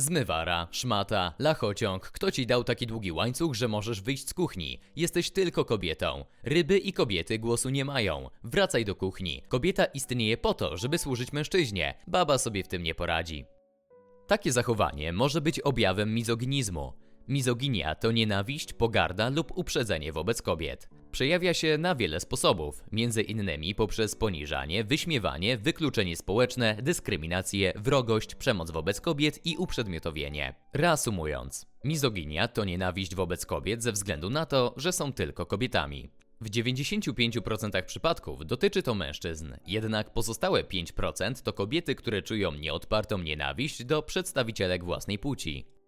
Zmywara, szmata, lachociąg, kto ci dał taki długi łańcuch, że możesz wyjść z kuchni? Jesteś tylko kobietą. Ryby i kobiety głosu nie mają. Wracaj do kuchni. Kobieta istnieje po to, żeby służyć mężczyźnie. Baba sobie w tym nie poradzi. Takie zachowanie może być objawem mizoginizmu. Mizoginia to nienawiść, pogarda lub uprzedzenie wobec kobiet. Przejawia się na wiele sposobów, między innymi poprzez poniżanie, wyśmiewanie, wykluczenie społeczne, dyskryminację, wrogość, przemoc wobec kobiet i uprzedmiotowienie. Reasumując, mizoginia to nienawiść wobec kobiet ze względu na to, że są tylko kobietami. W 95% przypadków dotyczy to mężczyzn, jednak pozostałe 5% to kobiety, które czują nieodpartą nienawiść do przedstawicielek własnej płci.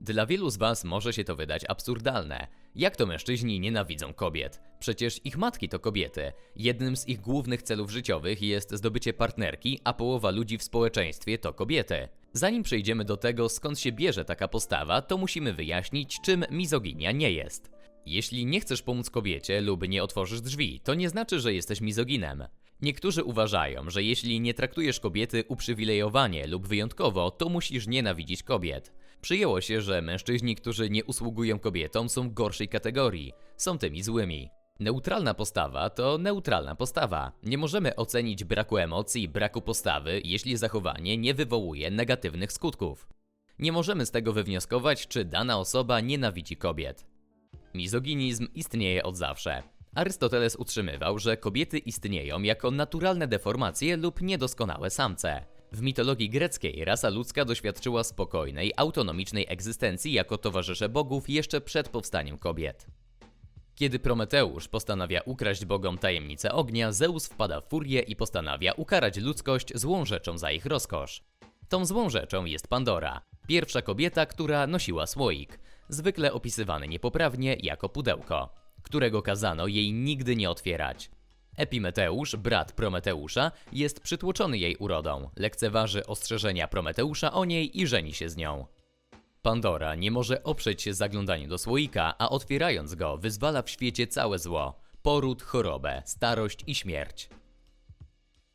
Dla wielu z Was może się to wydać absurdalne. Jak to mężczyźni nienawidzą kobiet? Przecież ich matki to kobiety. Jednym z ich głównych celów życiowych jest zdobycie partnerki, a połowa ludzi w społeczeństwie to kobiety. Zanim przejdziemy do tego, skąd się bierze taka postawa, to musimy wyjaśnić, czym mizoginia nie jest. Jeśli nie chcesz pomóc kobiecie lub nie otworzysz drzwi, to nie znaczy, że jesteś mizoginem. Niektórzy uważają, że jeśli nie traktujesz kobiety uprzywilejowanie lub wyjątkowo, to musisz nienawidzić kobiet. Przyjęło się, że mężczyźni, którzy nie usługują kobietom, są gorszej kategorii, są tymi złymi. Neutralna postawa to neutralna postawa. Nie możemy ocenić braku emocji, braku postawy, jeśli zachowanie nie wywołuje negatywnych skutków. Nie możemy z tego wywnioskować, czy dana osoba nienawidzi kobiet. Mizoginizm istnieje od zawsze. Arystoteles utrzymywał, że kobiety istnieją jako naturalne deformacje lub niedoskonałe samce. W mitologii greckiej rasa ludzka doświadczyła spokojnej, autonomicznej egzystencji jako towarzysze bogów jeszcze przed powstaniem kobiet. Kiedy Prometeusz postanawia ukraść bogom tajemnicę ognia, Zeus wpada w furię i postanawia ukarać ludzkość złą rzeczą za ich rozkosz. Tą złą rzeczą jest Pandora, pierwsza kobieta, która nosiła słoik, zwykle opisywany niepoprawnie jako pudełko, którego kazano jej nigdy nie otwierać. Epimeteusz, brat Prometeusza, jest przytłoczony jej urodą, lekceważy ostrzeżenia Prometeusza o niej i żeni się z nią. Pandora nie może oprzeć się zaglądaniu do słoika, a otwierając go wyzwala w świecie całe zło poród, chorobę, starość i śmierć.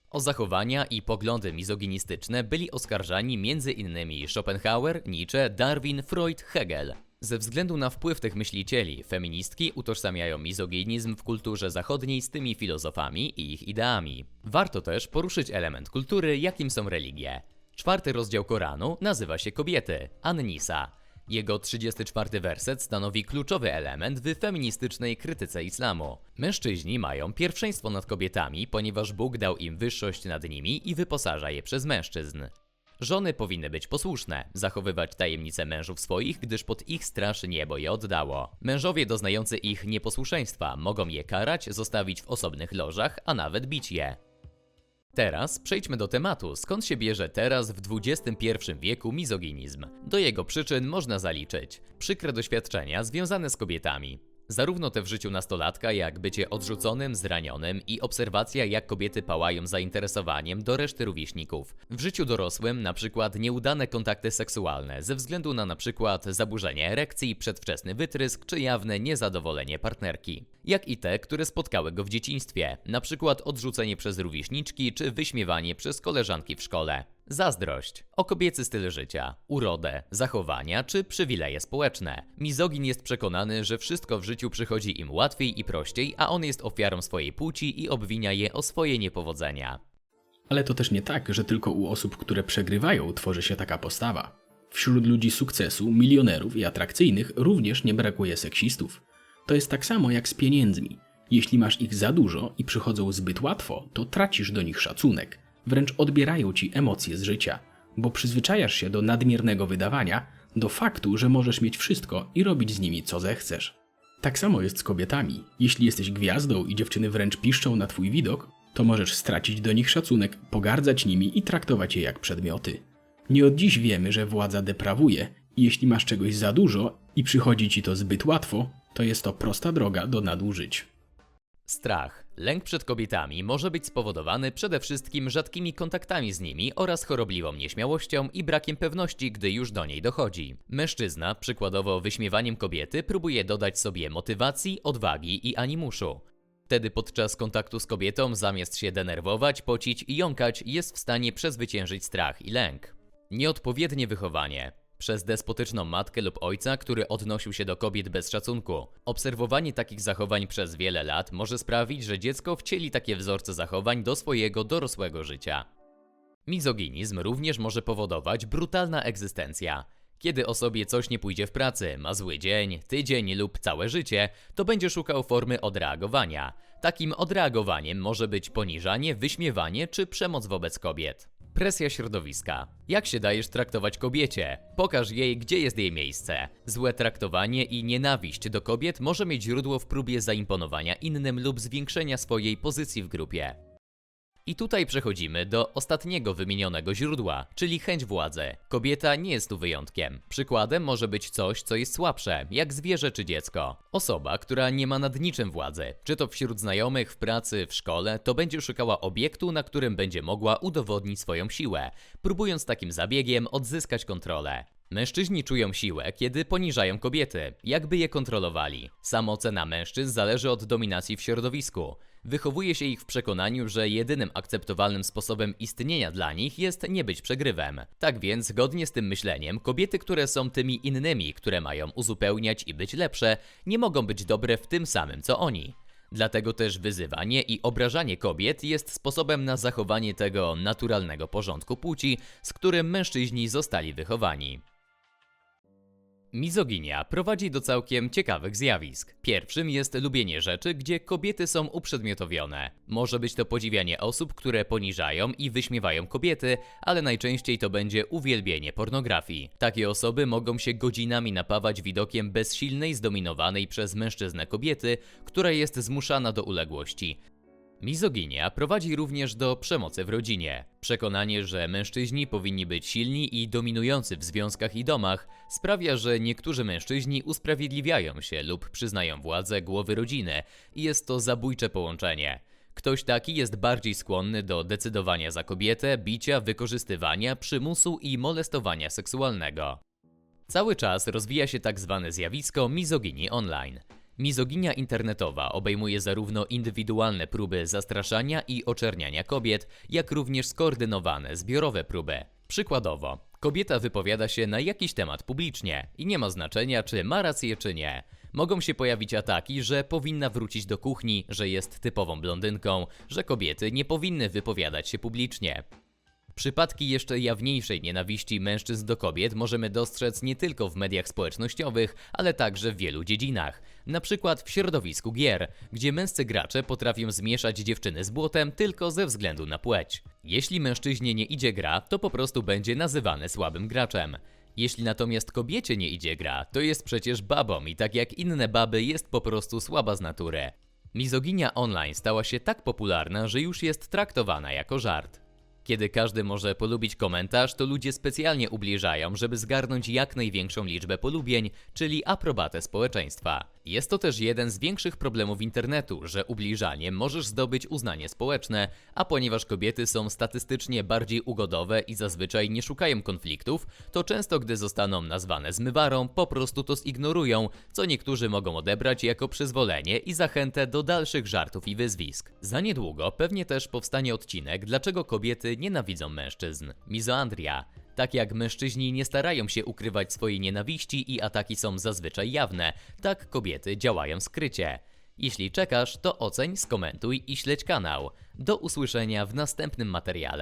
O zachowania i poglądy mizoginistyczne byli oskarżani m.in. Schopenhauer, Nietzsche, Darwin, Freud, Hegel. Ze względu na wpływ tych myślicieli, feministki utożsamiają mizoginizm w kulturze zachodniej z tymi filozofami i ich ideami. Warto też poruszyć element kultury, jakim są religie. Czwarty rozdział Koranu nazywa się Kobiety, An-Nisa. Jego 34 werset stanowi kluczowy element w feministycznej krytyce islamu. Mężczyźni mają pierwszeństwo nad kobietami, ponieważ Bóg dał im wyższość nad nimi i wyposaża je przez mężczyzn. Żony powinny być posłuszne, zachowywać tajemnice mężów swoich, gdyż pod ich straż niebo je oddało. Mężowie doznający ich nieposłuszeństwa mogą je karać, zostawić w osobnych lożach, a nawet bić je. Teraz przejdźmy do tematu, skąd się bierze teraz w XXI wieku mizoginizm. Do jego przyczyn można zaliczyć przykre doświadczenia związane z kobietami. Zarówno te w życiu nastolatka, jak bycie odrzuconym, zranionym i obserwacja, jak kobiety pałają zainteresowaniem do reszty rówieśników. W życiu dorosłym, na przykład nieudane kontakty seksualne ze względu na na przykład zaburzenie erekcji, przedwczesny wytrysk czy jawne niezadowolenie partnerki. Jak i te, które spotkały go w dzieciństwie, na przykład odrzucenie przez rówieśniczki czy wyśmiewanie przez koleżanki w szkole. Zazdrość, o kobiecy styl życia, urodę, zachowania czy przywileje społeczne. Mizogin jest przekonany, że wszystko w życiu przychodzi im łatwiej i prościej, a on jest ofiarą swojej płci i obwinia je o swoje niepowodzenia. Ale to też nie tak, że tylko u osób, które przegrywają, tworzy się taka postawa. Wśród ludzi sukcesu, milionerów i atrakcyjnych również nie brakuje seksistów. To jest tak samo jak z pieniędzmi. Jeśli masz ich za dużo i przychodzą zbyt łatwo, to tracisz do nich szacunek. Wręcz odbierają ci emocje z życia, bo przyzwyczajasz się do nadmiernego wydawania, do faktu, że możesz mieć wszystko i robić z nimi co zechcesz. Tak samo jest z kobietami. Jeśli jesteś gwiazdą i dziewczyny wręcz piszczą na twój widok, to możesz stracić do nich szacunek, pogardzać nimi i traktować je jak przedmioty. Nie od dziś wiemy, że władza deprawuje i jeśli masz czegoś za dużo i przychodzi ci to zbyt łatwo, to jest to prosta droga do nadużyć. Strach, lęk przed kobietami może być spowodowany przede wszystkim rzadkimi kontaktami z nimi oraz chorobliwą nieśmiałością i brakiem pewności, gdy już do niej dochodzi. Mężczyzna, przykładowo wyśmiewaniem kobiety, próbuje dodać sobie motywacji, odwagi i animuszu. Wtedy podczas kontaktu z kobietą, zamiast się denerwować, pocić i jąkać, jest w stanie przezwyciężyć strach i lęk. Nieodpowiednie wychowanie. Przez despotyczną matkę lub ojca, który odnosił się do kobiet bez szacunku. Obserwowanie takich zachowań przez wiele lat może sprawić, że dziecko wcieli takie wzorce zachowań do swojego dorosłego życia. Mizoginizm również może powodować brutalna egzystencja. Kiedy osobie coś nie pójdzie w pracy, ma zły dzień, tydzień lub całe życie, to będzie szukał formy odreagowania. Takim odreagowaniem może być poniżanie, wyśmiewanie czy przemoc wobec kobiet. Presja środowiska. Jak się dajesz traktować kobiecie? Pokaż jej, gdzie jest jej miejsce. Złe traktowanie i nienawiść do kobiet może mieć źródło w próbie zaimponowania innym lub zwiększenia swojej pozycji w grupie. I tutaj przechodzimy do ostatniego wymienionego źródła, czyli chęć władzy. Kobieta nie jest tu wyjątkiem. Przykładem może być coś, co jest słabsze, jak zwierzę czy dziecko. Osoba, która nie ma nad niczym władzy, czy to wśród znajomych, w pracy, w szkole, to będzie szukała obiektu, na którym będzie mogła udowodnić swoją siłę, próbując takim zabiegiem odzyskać kontrolę. Mężczyźni czują siłę, kiedy poniżają kobiety, jakby je kontrolowali. Samoocena mężczyzn zależy od dominacji w środowisku. Wychowuje się ich w przekonaniu, że jedynym akceptowalnym sposobem istnienia dla nich jest nie być przegrywem. Tak więc, zgodnie z tym myśleniem, kobiety, które są tymi innymi, które mają uzupełniać i być lepsze, nie mogą być dobre w tym samym co oni. Dlatego też wyzywanie i obrażanie kobiet jest sposobem na zachowanie tego naturalnego porządku płci, z którym mężczyźni zostali wychowani. Mizoginia prowadzi do całkiem ciekawych zjawisk. Pierwszym jest lubienie rzeczy, gdzie kobiety są uprzedmiotowione. Może być to podziwianie osób, które poniżają i wyśmiewają kobiety, ale najczęściej to będzie uwielbienie pornografii. Takie osoby mogą się godzinami napawać widokiem bezsilnej, zdominowanej przez mężczyznę kobiety, która jest zmuszana do uległości. Mizoginia prowadzi również do przemocy w rodzinie. Przekonanie, że mężczyźni powinni być silni i dominujący w związkach i domach, sprawia, że niektórzy mężczyźni usprawiedliwiają się lub przyznają władzę głowy rodziny i jest to zabójcze połączenie. Ktoś taki jest bardziej skłonny do decydowania za kobietę, bicia, wykorzystywania, przymusu i molestowania seksualnego. Cały czas rozwija się tak zwane zjawisko mizoginii online. Mizoginia internetowa obejmuje zarówno indywidualne próby zastraszania i oczerniania kobiet, jak również skoordynowane, zbiorowe próby. Przykładowo, kobieta wypowiada się na jakiś temat publicznie i nie ma znaczenia, czy ma rację, czy nie. Mogą się pojawić ataki, że powinna wrócić do kuchni, że jest typową blondynką, że kobiety nie powinny wypowiadać się publicznie. Przypadki jeszcze jawniejszej nienawiści mężczyzn do kobiet możemy dostrzec nie tylko w mediach społecznościowych, ale także w wielu dziedzinach. Na przykład w środowisku gier, gdzie męscy gracze potrafią zmieszać dziewczyny z błotem tylko ze względu na płeć. Jeśli mężczyźnie nie idzie gra, to po prostu będzie nazywany słabym graczem. Jeśli natomiast kobiecie nie idzie gra, to jest przecież babą i tak jak inne baby jest po prostu słaba z natury. Mizoginia online stała się tak popularna, że już jest traktowana jako żart. Kiedy każdy może polubić komentarz, to ludzie specjalnie ubliżają, żeby zgarnąć jak największą liczbę polubień, czyli aprobatę społeczeństwa. Jest to też jeden z większych problemów internetu, że ubliżaniem możesz zdobyć uznanie społeczne, a ponieważ kobiety są statystycznie bardziej ugodowe i zazwyczaj nie szukają konfliktów, to często gdy zostaną nazwane zmywarą, po prostu to zignorują, co niektórzy mogą odebrać jako przyzwolenie i zachętę do dalszych żartów i wyzwisk. Za niedługo pewnie też powstanie odcinek, dlaczego kobiety nienawidzą mężczyzn. Mizoandria. Tak jak mężczyźni nie starają się ukrywać swojej nienawiści i ataki są zazwyczaj jawne, tak kobiety działają skrycie. Jeśli czekasz, to oceń, skomentuj i śledź kanał. Do usłyszenia w następnym materiale.